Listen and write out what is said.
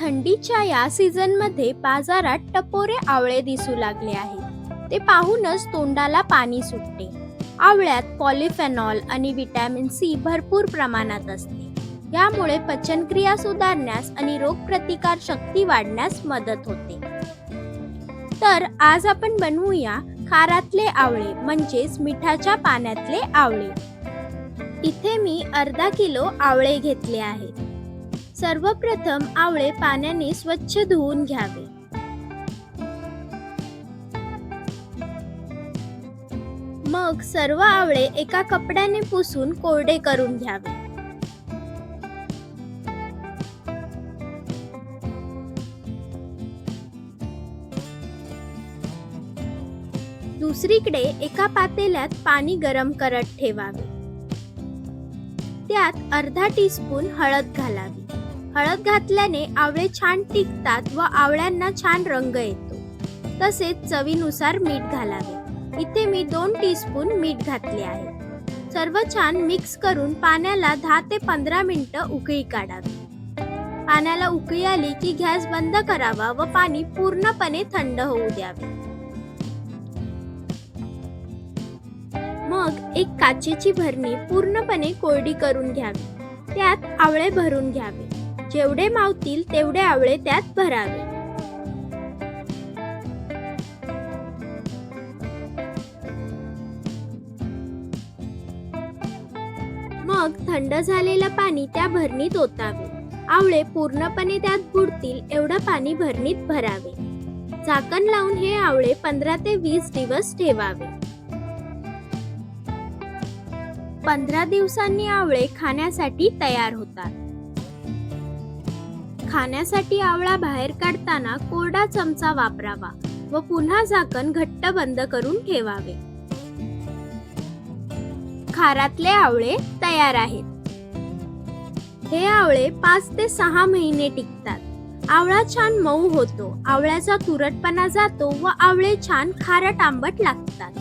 थंडीच्या या सीझनमध्ये बाजारात टपोरे आवळे दिसू लागले आहेत. ते पाहूनच तोंडाला पाणी सुटते. आवळ्यात पॉलिफेनॉल आणि विटॅमिन सी भरपूर प्रमाणात असते. यामुळे पचनक्रिया सुधारण्यास आणि रोगप्रतिकार शक्ती वाढण्यास मदत होते. तर आज आपण बनवूया खारातले आवळे म्हणजेच मिठाच्या पाण्यातले आवळे. इथे मी अर्धा किलो आवळे घेतले आहेत. सर्वप्रथम आवळे पाण्याने स्वच्छ धुवून घ्यावे. मग सर्व आवळे एका कपड्याने पुसून कोरडे करून घ्यावे. दुसरीकडे एका पातेल्यात पाणी गरम करत ठेवावे. त्यात अर्धा टीस्पून हळद घालावी. हळद घातल्याने आवळे छान टिकतात व आवळ्यांना छान रंग येतो. तसेच चवीनुसार मीठ घालावे. इथे मी दोन टीस्पून मीठ घातले आहे. सर्व छान मिक्स करून पाण्याला दहा ते पंधरा मिनिटं उकळी काढावी. पाण्याला उकळी आली की गॅस बंद करावा व पाणी पूर्णपणे थंड होऊ द्यावे. मग एक काचेची भरणी पूर्णपणे कोरडी करून घ्यावी. त्यात आवळे भरून घ्यावे. जेवढे मावतील तेवढे आवळे त्यात भरावे. मग थंड झालेलं पाणी त्या भरणीत ओतावे. आवळे पूर्णपणे त्यात बुडतील एवढं पाणी भरणीत भरावे. झाकण लावून हे आवळे पंधरा ते वीस दिवस ठेवावे. पंधरा दिवसांनी आवळे खाण्यासाठी तयार होतात. खाण्यासाठी आवळा बाहेर काढताना कोरडा चमचा वापरावा व पुन्हा झाकण घट्ट बंद करून ठेवावे. खारातले आवळे तयार आहेत. हे आवळे पाच ते सहा महिने टिकतात. आवळा छान मऊ होतो आवळ्याचा तुरटपणा जातो व आवळे छान खारट आंबट लागतात.